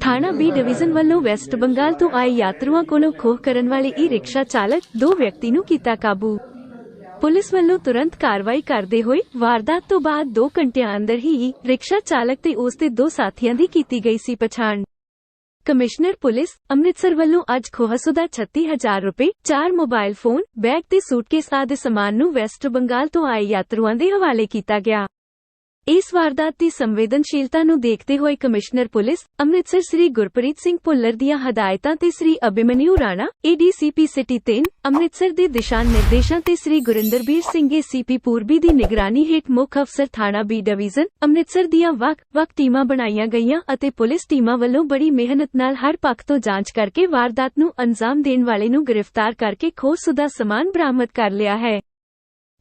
ਥਾਣਾ B division ਵੱਲੋਂ West Bengal ਤੋਂ ਆਏ ਯਾਤਰੂਆਂ ਕੋਲੋਂ ਖੋਹ ਕਰਨ ਵਾਲੇ ਈ ਰਿਕਸ਼ਾ ਚਾਲਕ ਦੋ ਵਿਅਕਤੀ ਨੂੰ ਕੀਤਾ ਕਾਬੂ। ਪੁਲਿਸ ਵੱਲੋਂ ਤੁਰੰਤ ਕਾਰਵਾਈ ਕਰਦੇ ਹੋਏ ਵਾਰਦਾਤ ਤੋਂ ਬਾਅਦ 2 ਘੰਟਿਆਂ ਅੰਦਰ ਹੀ ਰਿਕਸ਼ਾ ਚਾਲਕ ਤੇ ਉਸ ਦੇ ਦੋ ਸਾਥੀਆਂ ਦੀ ਕੀਤੀ ਗਈ ਸੀ ਪਛਾਣ। ਕਮਿਸ਼ਨਰ ਪੁਲਿਸ ਅੰਮ੍ਰਿਤਸਰ ਵੱਲੋਂ ਅੱਜ ਖੋਹਸੁਦਾ 36000 ਰੁਪਏ, ਚਾਰ ਮੋਬਾਈਲ ਫੋਨ, ਬੈਗ ਤੇ ਸੂਟਕੇਸ ਆਦਿ ਸਮਾਨ ਨੂੰ ਵੈਸਟ ਬੰਗਾਲ ਤੋਂ ਆਏ ਯਾਤਰੂਆਂ ਦੇ ਹਵਾਲੇ ਕੀਤਾ ਗਿਆ। ਇਸ ਵਾਰਦਾਤ ਦੀ ਸੰਵੇਦਨਸ਼ੀਲਤਾ ਨੂੰ ਦੇਖਦੇ ਹੋਏ ਕਮਿਸ਼ਨਰ ਪੁਲਿਸ ਅੰਮ੍ਰਿਤਸਰ ਸ੍ਰੀ ਗੁਰਪ੍ਰੀਤ ਸਿੰਘ ਭੁੱਲਰ ਦੀਆਂ ਹਦਾਇਤਾਂ ਤੇ ਸ੍ਰੀ ਅਭਿਮਨਿਊ ਰਾਣਾ ਏਡੀਸੀਪੀ ਸਿਟੀ 3 ਅੰਮ੍ਰਿਤਸਰ ਦੇ ਦਿਸ਼ਾ ਨਿਰਦੇਸ਼ਾਂ ਤੇ ਸ੍ਰੀ ਗੁਰਿੰਦਰਬੀਰ ਸਿੰਘ ਏਸੀਪੀ ਪੂਰਬੀ ਦੀ ਨਿਗਰਾਨੀ ਹੇਠ ਮੁੱਖ ਅਫਸਰ ਥਾਣਾ ਬੀ ਡਿਵੀਜ਼ਨ ਅੰਮ੍ਰਿਤਸਰ ਦੀਆਂ ਵੱਖ-ਵੱਖ ਟੀਮਾਂ ਬਣਾਈਆਂ ਗਈਆਂ ਅਤੇ ਪੁਲਿਸ ਟੀਮਾਂ ਵੱਲੋਂ ਬੜੀ ਮਿਹਨਤ ਨਾਲ ਹਰ ਪੱਖ ਤੋਂ ਜਾਂਚ ਕਰਕੇ ਵਾਰਦਾਤ ਨੂੰ ਅੰਜਾਮ ਦੇਣ ਵਾਲੇ ਨੂੰ ਗ੍ਰਿਫਤਾਰ ਕਰਕੇ ਖੋਹਸੁਦਾ ਸਮਾਨ ਬਰਾਮਦ ਕਰ ਲਿਆ ਹੈ।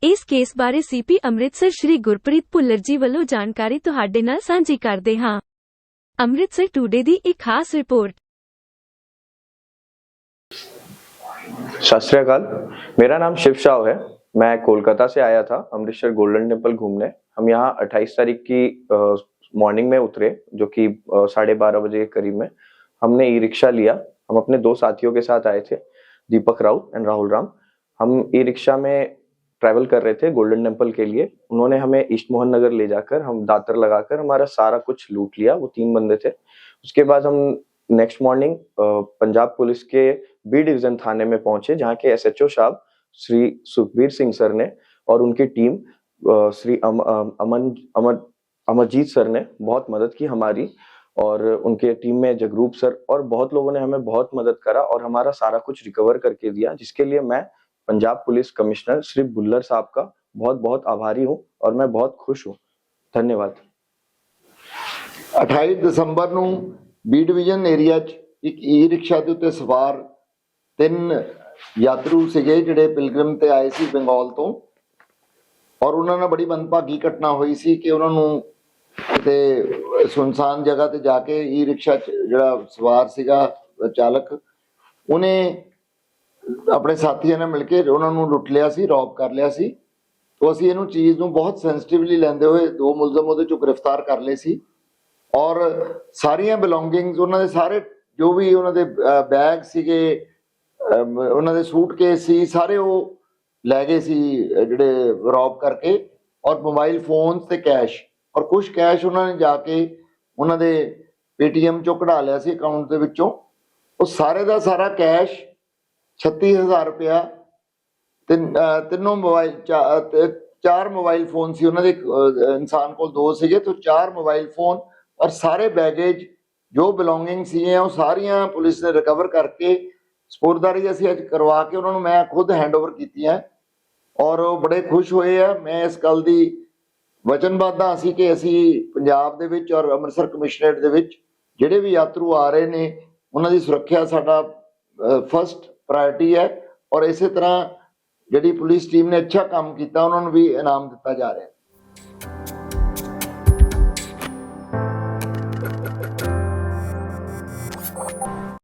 ਇਸ ਕੇਸ ਬਾਰੇ ਸੀਪੀ ਅੰਮ੍ਰਿਤਸਰ ਸ਼੍ਰੀ ਗੁਰਪ੍ਰੀਤ ਭੁੱਲਰ ਜੀ ਵੱਲੋਂ ਜਾਣਕਾਰੀ ਤੁਹਾਡੇ ਨਾਲ ਸਾਂਝੀ ਕਰਦੇ ਹਾਂ ਅੰਮ੍ਰਿਤਸਰ ਟੂਡੇ ਦੀ ਇੱਕ ਖਾਸ ਰਿਪੋਰਟ सत श्रीकाल मेरा नाम शिव शाह है मैं कोलकाता से आया था अमृतसर गोल्डन टेम्पल घूमने हम यहाँ 28 तारीख की मॉर्निंग में उतरे जो कि अ, साढ़े बारह बजे के करीब में हमने ई रिक्शा लिया हम अपने दो साथियों के साथ आए थे दीपक राउत एंड राहुल राम हम ई रिक्शा में ट्रैवल कर रहे थे गोल्डन टेंपल के लिए उन्होंने हमें ईस्ट मोहन नगर ले जाकर हम दातर लगाकर हमारा सारा कुछ लूट लिया वो तीन बंदे थे। उसके बाद हम नेक्स्ट मॉर्निंग पंजाब पुलिस के बी डिवीज़न थाने में पहुँचे जहाँ के एसएचओ साहब श्री सुखबीर सिंह सर ने और उनकी टीम श्री अम, अमन अमर अमरजीत सर ने बहुत मदद की हमारी और उनके टीम में जगरूप सर और बहुत लोगों ने हमें बहुत मदद करा और हमारा सारा कुछ रिकवर करके दिया जिसके लिए मैं पंजाब पुलिस कमिश्नर श्री बुल्लर साहब का बहुत बहुत आभारी हूँ और मैं बहुत खुश हूँ धन्यवाद 28 ਦਸੰਬਰ ਨੂੰ ਬੀ ਡਿਵੀਜ਼ਨ ਏਰੀਆ 'ਚ ਇੱਕ ਈ ਰਿਕਸ਼ਾ ਦੇ ਉੱਤੇ ਸਵਾਰ ਤਿੰਨ ਯਾਤਰੂ ਸੀਗੇ ਜਿਹੜੇ ਪਿਲਗ੍ਰਿਮ ਤੇ ਆਏ ਸੀ ਬੰਗਾਲ ਤੋਂ ਔਰ ਉਹਨਾਂ ਨਾਲ ਬੜੀ ਮੰਦਭਾਗੀ ਘਟਨਾ ਹੋਈ ਸੀ ਕਿ ਉਹਨਾਂ ਨੂੰ ਕਿਤੇ ਸੁਨਸਾਨ ਜਗ੍ਹਾ ਤੇ ਜਾ ਕੇ ਈ ਰਿਕਸ਼ਾ 'ਚ ਜਿਹੜਾ ਸਵਾਰ ਸੀਗਾ ਚਾਲਕ ਉਹਨੇ ਆਪਣੇ ਸਾਥੀਆਂ ਨੇ ਮਿਲ ਕੇ ਉਹਨਾਂ ਨੂੰ ਲੁੱਟ ਲਿਆ ਸੀ ਰੌਬ ਕਰ ਲਿਆ ਸੀ। ਤੋਂ ਅਸੀਂ ਇਹਨੂੰ ਚੀਜ਼ ਨੂੰ ਬਹੁਤ ਸੈਂਸਿਟਿਵਲੀ ਲੈਂਦੇ ਹੋਏ ਦੋ ਮੁਲਜ਼ਮ ਉਹਦੇ ਚੋਂ ਗ੍ਰਿਫਤਾਰ ਕਰ ਲਏ ਸੀ। ਔਰ ਸਾਰੀਆਂ ਬਿਲੋਂਗਿੰਗਸ ਉਹਨਾਂ ਦੇ ਸਾਰੇ ਜੋ ਵੀ ਉਹਨਾਂ ਦੇ ਬੈਗ ਸੀਗੇ ਉਹਨਾਂ ਦੇ ਸੂਟਕੇਸ ਸੀ, ਸਾਰੇ ਉਹ ਲੈ ਗਏ ਸੀ, ਜਿਹੜੇ ਰੌਬ ਕਰਕੇ। ਔਰ ਮੋਬਾਈਲ ਫੋਨਸ ਤੇ ਕੈਸ਼ ਔਰ ਕੁਝ ਕੈਸ਼ ਉਹਨਾਂ ਨੇ ਜਾ ਕੇ ਉਹਨਾਂ ਦੇ ਪੇਟੀਐਮ ਚੋਂ ਕਢਾ ਲਿਆ ਸੀ ਅਕਾਊਂਟ ਦੇ ਵਿੱਚੋਂ। ਉਹ ਸਾਰੇ ਦਾ ਸਾਰਾ ਕੈਸ਼ 36000 ਰੁਪਇਆ। ਤਿੰਨ ਤਿੰਨੋਂ ਮੋਬਾਈਲ, ਚਾ- ਚਾਰ ਮੋਬਾਈਲ ਫੋਨ ਸੀ ਉਹਨਾਂ ਦੇ ਇਨਸਾਨ ਕੋਲ ਦੋ ਸੀਗੇ, ਤੋਂ ਚਾਰ ਮੋਬਾਈਲ ਫੋਨ ਔਰ ਸਾਰੇ ਬੈਗੇਜ ਜੋ ਬਿਲੋਂਗਿੰਗ ਸੀ ਉਹ ਸਾਰੀਆਂ ਪੁਲਿਸ ਨੇ ਰਿਕਵਰ ਕਰਕੇ ਸਪੋਰਟਦਾਰੀ ਅਸੀਂ ਅੱਜ ਕਰਵਾ ਕੇ ਉਹਨਾਂ ਨੂੰ ਮੈਂ ਖੁਦ ਹੈਂਡਓਵਰ ਕੀਤੀਆਂ। ਔਰ ਉਹ ਬੜੇ ਖੁਸ਼ ਹੋਏ ਆ। ਮੈਂ ਇਸ ਗੱਲ ਦੀ ਵਚਨਬੱਧ ਅਸੀਂ ਕਿ ਅਸੀਂ ਪੰਜਾਬ ਦੇ ਵਿੱਚ ਔਰ ਅੰਮ੍ਰਿਤਸਰ ਕਮਿਸ਼ਨਰੇਟ ਦੇ ਵਿੱਚ ਜਿਹੜੇ ਵੀ ਯਾਤਰੂ ਆ ਰਹੇ ਨੇ, ਉਹਨਾਂ ਦੀ ਸੁਰੱਖਿਆ ਸਾਡਾ ਫਸਟ ਪ੍ਰਾਇੋਰਟੀ ਹੈ ਔਰ ਇਸੇ ਤਰ੍ਹਾਂ ਜਿਹੜੀ ਪੁਲਿਸ ਟੀਮ ਨੇ ਅੱਛਾ ਕੰਮ ਕੀਤਾ, ਉਹਨਾਂ ਨੂੰ ਵੀ ਇਨਾਮ ਦਿੱਤਾ ਜਾ ਰਿਹਾ ਹੈ।